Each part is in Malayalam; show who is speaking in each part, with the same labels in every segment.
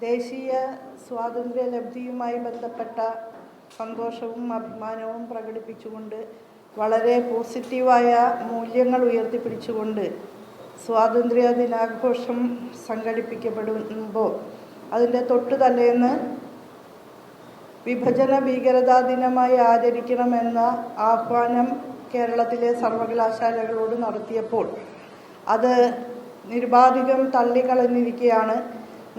Speaker 1: ദേശീയ സ്വാതന്ത്ര്യ ലബ്ധിയുമായി ബന്ധപ്പെട്ട സന്തോഷവും അഭിമാനവും പ്രകടിപ്പിച്ചുകൊണ്ട് വളരെ പോസിറ്റീവായ മൂല്യങ്ങൾ ഉയർത്തിപ്പിടിച്ചുകൊണ്ട് സ്വാതന്ത്ര്യ ദിനാഘോഷം സംഘടിപ്പിക്കപ്പെടുമ്പോൾ അതിന്റെ തൊട്ടു തലേന്ന് വിഭജന ഭീകരതാ ദിനമായി ആചരിക്കണമെന്ന ആഹ്വാനം കേരളത്തിലെ സർവകലാശാലകളോട് നടത്തിയപ്പോൾ അത് നിരുപാധികം തള്ളിക്കളഞ്ഞിരിക്കുകയാണ്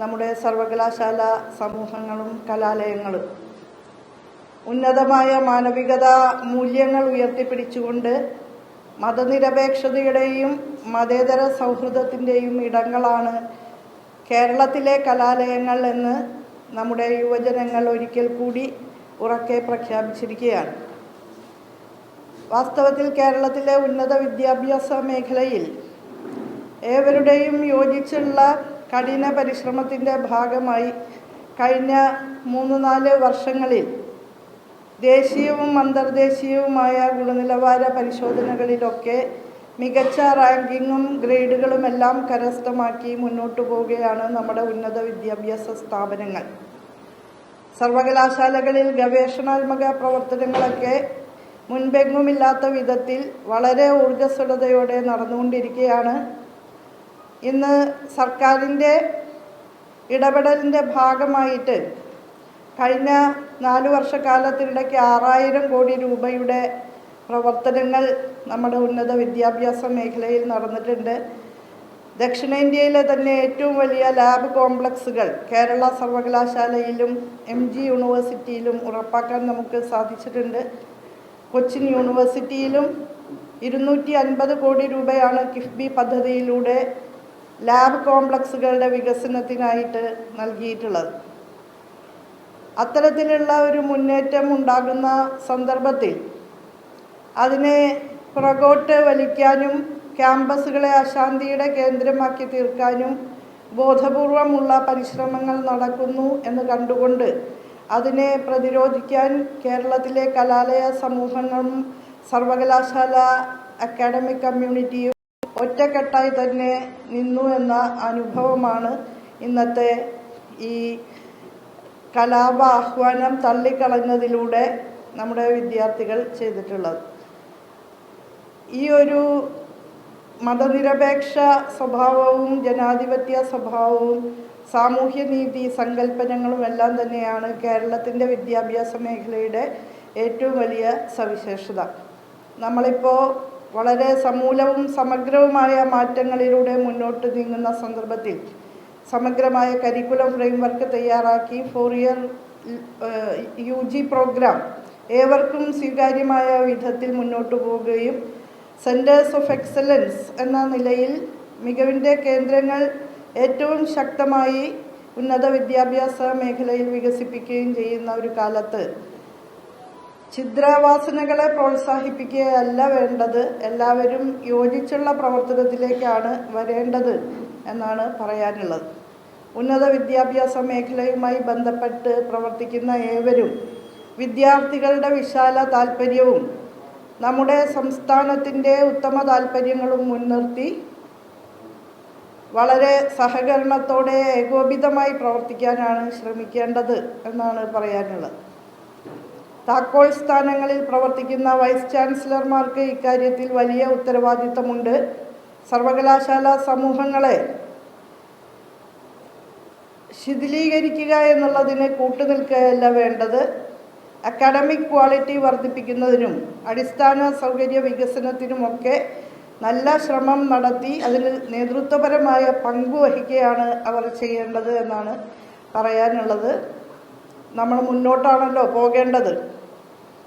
Speaker 1: നമ്മുടെ സർവകലാശാല സമൂഹങ്ങളും കലാലയങ്ങളും. ഉന്നതമായ മാനവികത മൂല്യങ്ങൾ ഉയർത്തിപ്പിടിച്ചുകൊണ്ട് മതനിരപേക്ഷതയുടെയും മതേതര സൗഹൃദത്തിന്റെയും ഇടങ്ങളാണ് കേരളത്തിലെ കലാലയങ്ങൾ എന്ന് നമ്മുടെ യുവജനങ്ങൾ ഒരിക്കൽ കൂടി ഉറക്കെ പ്രഖ്യാപിച്ചിരിക്കുകയാണ്. വാസ്തവത്തിൽ കേരളത്തിലെ ഉന്നത വിദ്യാഭ്യാസ മേഖലയിൽ ഏവരുടെയും യോജിച്ചുള്ള കഠിന പരിശ്രമത്തിന്റെ ഭാഗമായി കഴിഞ്ഞ മൂന്ന് നാല് വർഷങ്ങളിൽ ദേശീയവും അന്തർദേശീയവുമായ ഗുണനിലവാര പരിശോധനകളിലൊക്കെ മികച്ച റാങ്കിങ്ങും ഗ്രേഡുകളും എല്ലാം കരസ്ഥമാക്കി മുന്നോട്ടു പോവുകയാണ് നമ്മുടെ ഉന്നത വിദ്യാഭ്യാസ സ്ഥാപനങ്ങൾ. സർവകലാശാലകളിൽ ഗവേഷണാത്മക പ്രവർത്തനങ്ങളൊക്കെ മുൻപെങ്ങുമില്ലാത്ത വിധത്തിൽ വളരെ ഊർജസ്വലതയോടെ നടന്നുകൊണ്ടിരിക്കുകയാണ്. ഇന്ന് സർക്കാരിന്റെ ഇടപെടലിന്റെ ഭാഗമായിട്ട് കഴിഞ്ഞ നാല് വർഷക്കാലത്തിനിടയ്ക്ക് ആറായിരം കോടി രൂപയുടെ പ്രവർത്തനങ്ങൾ നമ്മുടെ ഉന്നത വിദ്യാഭ്യാസ മേഖലയിൽ നടന്നിട്ടുണ്ട്. ദക്ഷിണേന്ത്യയിലെ തന്നെ ഏറ്റവും വലിയ ലാബ് കോംപ്ലക്സുകൾ കേരള സർവകലാശാലയിലും എം ജി യൂണിവേഴ്സിറ്റിയിലും ഉറപ്പാക്കാൻ നമുക്ക് സാധിച്ചിട്ടുണ്ട്. കൊച്ചിൻ യൂണിവേഴ്സിറ്റിയിലും ഇരുന്നൂറ്റി അൻപത് കോടി രൂപയാണ് കിഫ്ബി പദ്ധതിയിലൂടെ ലാബ് കോംപ്ലക്സുകളുടെ വികസനത്തിനായിട്ട് നൽകിയിട്ടുള്ളത്. അത്തരത്തിലുള്ള ഒരു മുന്നേറ്റം ഉണ്ടാകുന്ന സന്ദർഭത്തിൽ അതിനെ പുറകോട്ട് വലിക്കാനും ക്യാമ്പസുകളെ അശാന്തിയുടെ കേന്ദ്രമാക്കി തീർക്കാനും ബോധപൂർവമുള്ള പരിശ്രമങ്ങൾ നടക്കുന്നു എന്ന് കണ്ടുകൊണ്ട് അതിനെ പ്രതിരോധിക്കാൻ കേരളത്തിലെ കലാലയ സമൂഹങ്ങളും സർവകലാശാല അക്കാഡമിക് കമ്മ്യൂണിറ്റിയും ഒറ്റക്കെട്ടായി തന്നെ നിന്നു എന്ന അനുഭവമാണ് ഇന്നത്തെ ഈ കലാപ ആഹ്വാനം തള്ളിക്കളഞ്ഞതിലൂടെ നമ്മുടെ വിദ്യാർത്ഥികൾ ചെയ്തിട്ടുള്ളത്. ഈ ഒരു മതനിരപേക്ഷ സ്വഭാവവും ജനാധിപത്യ സ്വഭാവവും സാമൂഹ്യനീതി സങ്കല്പനങ്ങളും എല്ലാം തന്നെയാണ് കേരളത്തിന്റെ വിദ്യാഭ്യാസ മേഖലയുടെ ഏറ്റവും വലിയ സവിശേഷത. നമ്മളിപ്പോൾ വളരെ സമൂലവും സമഗ്രവുമായ മാറ്റങ്ങളിലൂടെ മുന്നോട്ട് നീങ്ങുന്ന സന്ദർഭത്തിൽ സമഗ്രമായ കരിക്കുലം ഫ്രെയിംവർക്ക് തയ്യാറാക്കി four year U G program ഏവർക്കും സ്വീകാര്യമായ വിധത്തിൽ മുന്നോട്ട് പോവുകയും സെന്റേഴ്സ് ഓഫ് എക്സലൻസ് എന്ന നിലയിൽ മികവിന്റെ കേന്ദ്രങ്ങൾ ഏറ്റവും ശക്തമായി ഉന്നത വിദ്യാഭ്യാസ മേഖലയിൽ വികസിപ്പിക്കുകയും ചെയ്യുന്ന ഒരു കാലത്ത് ഛിദ്രവാസനകളെ പ്രോത്സാഹിപ്പിക്കുകയല്ല വേണ്ടത്. എല്ലാവരും യോജിച്ചുള്ള പ്രവർത്തനത്തിലേക്കാണ് വരേണ്ടത് എന്നാണ് പറയാനുള്ളത്. ഉന്നത വിദ്യാഭ്യാസ മേഖലയുമായി ബന്ധപ്പെട്ട് പ്രവർത്തിക്കുന്ന ഏവരും വിദ്യാർത്ഥികളുടെ വിശാല താല്പര്യവും നമ്മുടെ സംസ്ഥാനത്തിന്റെ ഉത്തമ താല്പര്യങ്ങളും മുൻനിർത്തി വളരെ സഹകരണത്തോടെ ഏകോപിതമായി പ്രവർത്തിക്കാനാണ് ശ്രമിക്കേണ്ടത് എന്നാണ് പറയാനുള്ളത്. താക്കോൽ സ്ഥാനങ്ങളിൽ പ്രവർത്തിക്കുന്ന വൈസ് ചാൻസലർമാർക്ക് ഇക്കാര്യത്തിൽ വലിയ ഉത്തരവാദിത്തമുണ്ട്. സർവകലാശാല സമൂഹങ്ങളെ ശിഥിലീകരിക്കുക എന്നുള്ളതിന് കൂട്ടുനിൽക്കുകയല്ല വേണ്ടത്. അക്കാഡമിക് ക്വാളിറ്റി വർദ്ധിപ്പിക്കുന്നതിനും അടിസ്ഥാന സൗകര്യ വികസനത്തിനുമൊക്കെ നല്ല ശ്രമം നടത്തി അതിൽ നേതൃത്വപരമായ പങ്കുവഹിക്കുകയാണ് അവർ ചെയ്യേണ്ടത് എന്നാണ് പറയാനുള്ളത്. നമ്മൾ മുന്നോട്ടാണല്ലോ പോകേണ്ടത്.